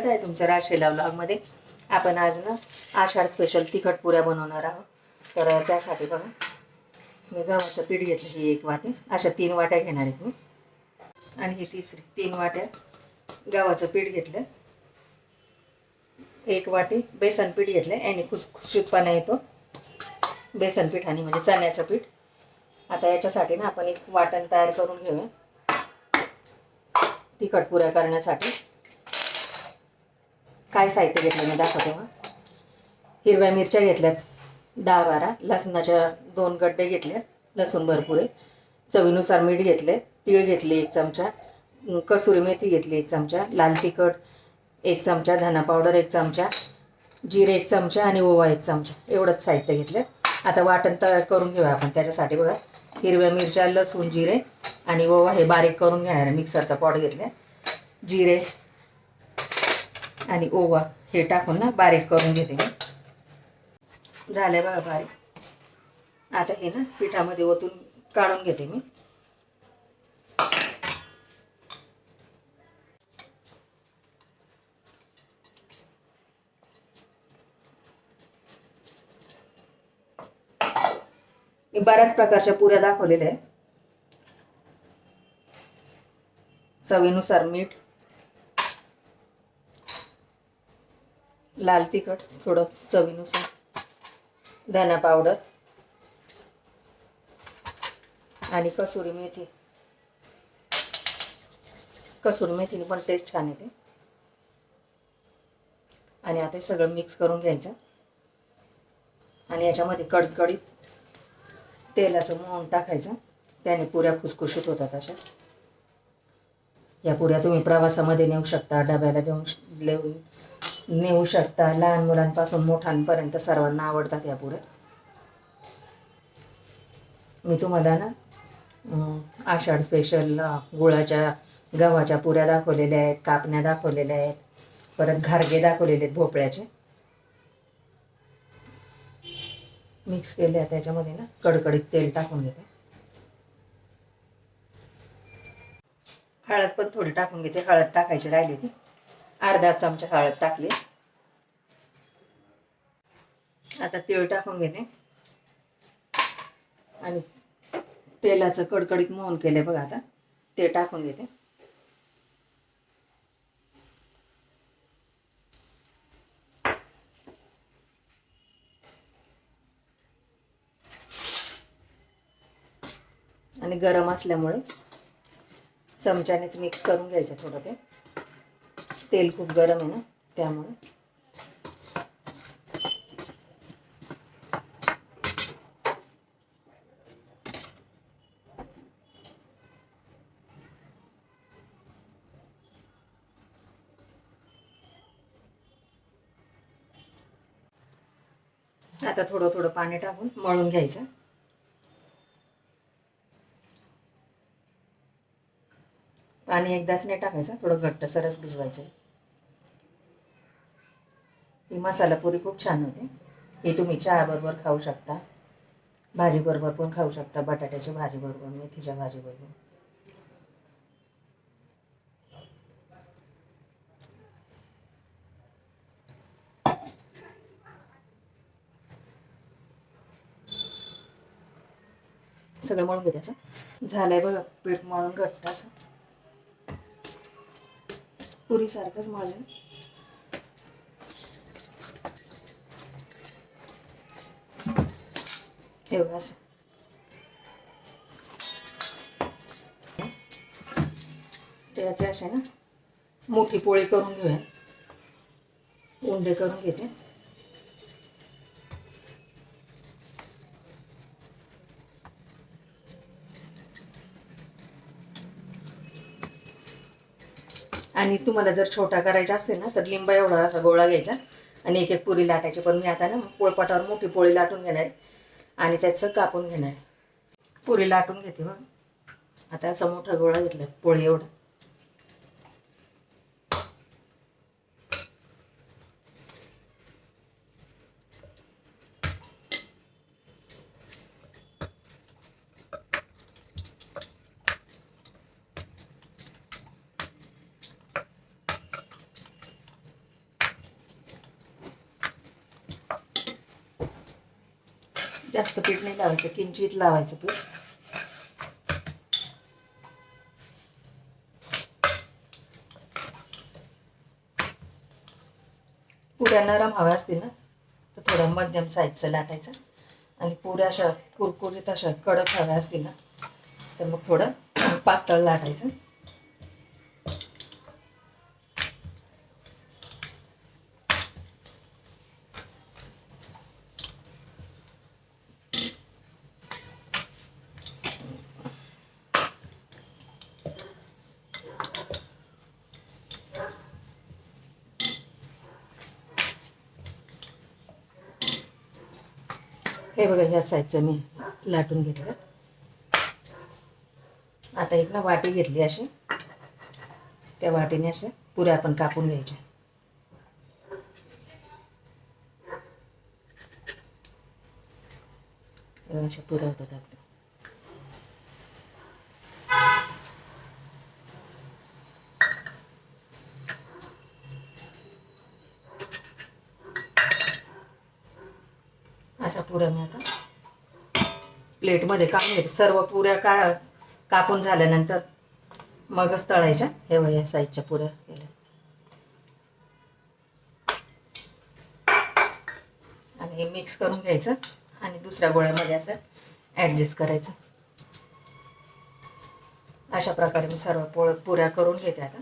स्वागत आहे तुमच्या राशेला ब्लॉगमध्ये आपण आज ना आषाढ स्पेशल तिखट पुऱ्या बनवणार आहोत. तर त्यासाठी बघा मी गव्हाचं पीठ घेतलं ही एक वाटी. अशा तीन वाट्या घेणार आहेत मी. आणि ही तिसरी तीन वाट्या गव्हाचं पीठ घेतलं. एक वाटी बेसन पीठ घेतलं. आणि खुसखुशीतपणा येतो. बेसन पिठाने म्हणजे चण्याचं पीठ. आता याच्यासाठी ना आपण एक वाटण तयार करून घेऊया. तिखट पुऱ्या करण्यासाठी. काय साहित्य घेतलं मी दाखवते मग हिरव्या मिरच्या घेतल्यात दहा बारा. लसणाच्या दोन गड्डे घेतले लसूण भरपूर. आहे चवीनुसार मीठ घेतले तीळ घेतले एक चमचा. कसुरी मेथी घेतली एक चमचा. लाल तिखट एक चमचा. धना पावडर एक चमचा. जिरे एक चमचा आणि ओवा एक चमचा. एवढंच साहित्य घेतलं. आता वाटण तयार करून घेऊया आपण त्याच्यासाठी बघा. हिरव्या मिरच्या लसूण जिरे आणि ओवा हे बारीक करून घेणार मिक्सरचा पॉट घेतल्या. जिरे आणि ओवा हे टाकून ना बारीक करून घेते मी. झाले बघा बारीक. आता हे ना पिठामध्ये ओतून काढून घेते मी. मी बऱ्याच प्रकारच्या पुऱ्या दाखवलेल्या आहे चवीनुसार मीठ लाल तिखट थोडं चवीनुसार. धना पावडर. आणि कसुरी मेथी. कसुरी मेथीने पण टेस्ट छान येते. आणि आता हे सगळं मिक्स करून घ्यायचं. आणि याच्यामध्ये कडकडीत तेलाचं मोहन टाकायचं. त्याने पुऱ्या खुसखुशीत होतात अशा. या पुऱ्या तुम्ही प्रवासामध्ये नेऊ शकता डब्याला देऊन देऊन नेऊ शकता. लहान मुलांपासून मोठ्यांपर्यंत सर्वांना आवडतात या पुऱ्या. मी तुम्हाला ना आषाढ स्पेशल गुळाच्या गव्हाच्या पुऱ्या दाखवलेल्या आहेत कापण्या दाखवलेल्या आहेत परत घारगे दाखवलेले आहेत भोपळ्याचे. मिक्स केले आहे त्याच्यामध्ये ना कडकडीत तेल टाकून घेते. हळद पण थोडी टाकून घेते हळद टाकायची राहिली ती. अर्धा चमचा हळद टाकली. आता तेल टाकून घेते. आणि तेलाचं कडकडीत मोहन केले बघा आता. ते टाकून घेते. आणि गरम असल्यामुळे चमच्यानेच मिक्स करून घ्यायचं थोडं ते. तेल खूप गरम आहे ना त्यामुळे. आता थोडं थोडं पाणी टाकून मळून घ्यायचं. पाणी एकदाच नाही टाकायचं थोडं घट्ट सरस भिजवायचं. ही मसाला पुरी खूप छान होते. ही तुम्ही चहाबरोबर खाऊ शकता. भाजीबरोबर पण खाऊ शकता. बटाट्याच्या भाजीबरोबर मेथीच्या भाजीबरोबर सगळं मळून घे त्याचं. झालंय बघा पीठ मळून घट्ट असं. पुरीसारखंच माझं. मळलं एवढं असं. त्याचे असे ना मोठी पोळी करून घेऊया. उंडे करून घेते. आणि तुम्हाला जर छोटा करायचा असेल ना तर लिंबा एवढा असा गोळा घ्यायचा आणि एक एक पुरी लाटायची. पण मी आता ना पोळपाटावर मोठी पोळी लाटून घेणार आणि त्याचं कापून घेणार पुरी लाटून घेते हो आता असा मोठा गोळा घेतला पोळी एवढा. जास्त पीठ नाही लावायचं किंचित लावायचं पीठ. पुऱ्या नरम हव्या असतील ना तर थोडं मध्यम साईजचं लाटायचं. आणि पुऱ्या अशा कुरकुरीत अशा कडक हव्या असतील ना तर मग थोडं पातळ लाटायचं. हे बघा ह्या साईजचं मी लाटून घेतलं. आता एक ना वाटी घेतली अशी. त्या वाटीने अशा पुऱ्या आपण कापून घ्यायच्या. अशा पुऱ्या होतात आपल्या अशा पुऱ्या मी आता प्लेटमध्ये काढून सर्व पुऱ्या का कापून झाल्यानंतर मगच तळायच्या हे वया या साईजच्या पुऱ्या केल्या. आणि हे मिक्स करून घ्यायचं आणि दुसऱ्या गोळ्यामध्ये असं ॲडजस्ट करायचं. अशा प्रकारे मी सर्व पोळ पुऱ्या करून घेते आता.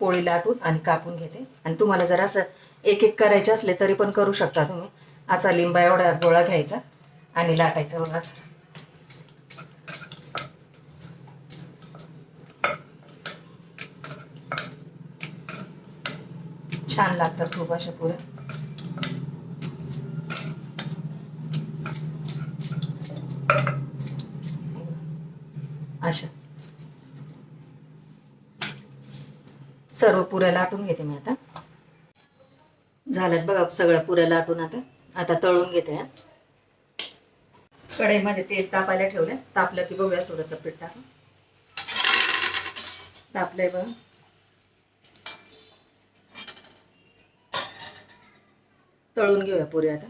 पोळी लाटून आणि कापून घेते. आणि तुम्हाला जर असं एक एक करायचे असले तरी पण करू शकता तुम्ही. असा लिंबा एवढा गोळा घ्यायचा आणि लाटायचा बघा असं. छान लागतात खूप अशा पुऱ्या. अशा. सर्व पुऱ्या लाटून घेते मी आता. झाल्यात बघा सगळ्या पुऱ्या लाटून आता. आता तळून घेते कढईमध्ये तेल तापायला ठेवलंय. तापलं की बघूया थोडंसं पीठ टाकून. तापलंय बघा. तळून घेऊया पुरी आता.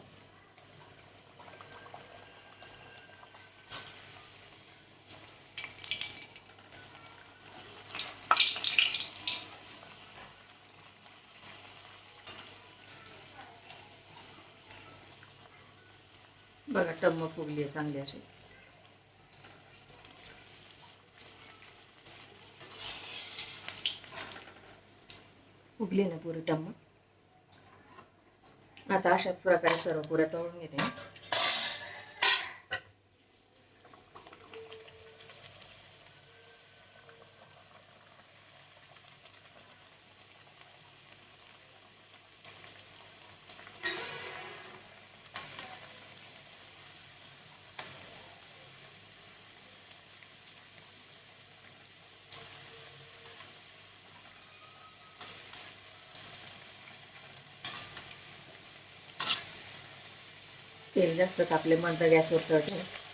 बघा टम्म फुगली आहे चांगली अशी. फुगली ना पुरी टम्म? आता अशा प्रकारे सर्व पुऱ्या तळून घेते. तेल जास्त तापले मंद गॅसवर तळते.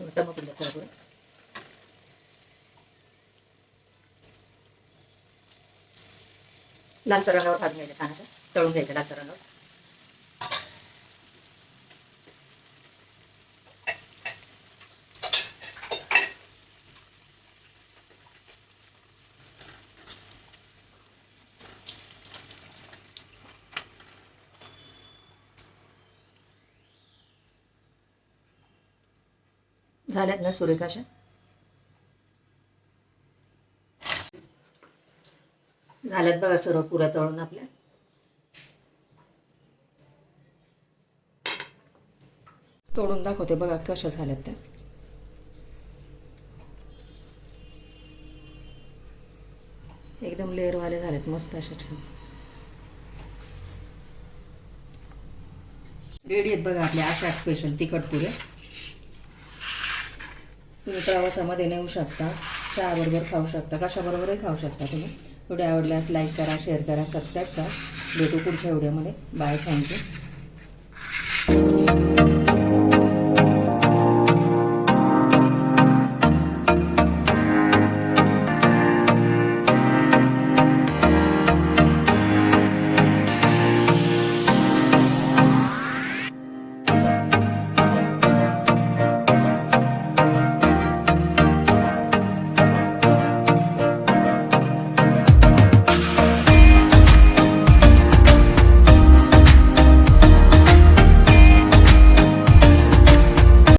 टम्म फुगल्या सर्व पुऱ्या लालसर रंगावर भाजून घ्यायचं छान तळून घ्यायचं लालसर रंगावर झाल्यात ना सुरेखाशा झाल्यात बघा सर्व पुऱ्या तळून आपल्या. तोडून दाखवते बघा कशा झाल्यात त्या. एकदम लेअरवाले झालेत मस्त अशा छान. रेडी आहेत बघा आपल्या अशा स्पेशल तिखट पुरे तुम्ही प्रवासामध्ये नेऊ शकता चहाबरोबर खाऊ शकता कशाबरोबरही खाऊ शकता तुम्ही. व्हिडिओ आवडल्यास लाईक करा शेअर करा सबस्क्राईब करा. भेटू पुढच्या व्हिडिओमध्ये. Bye thank you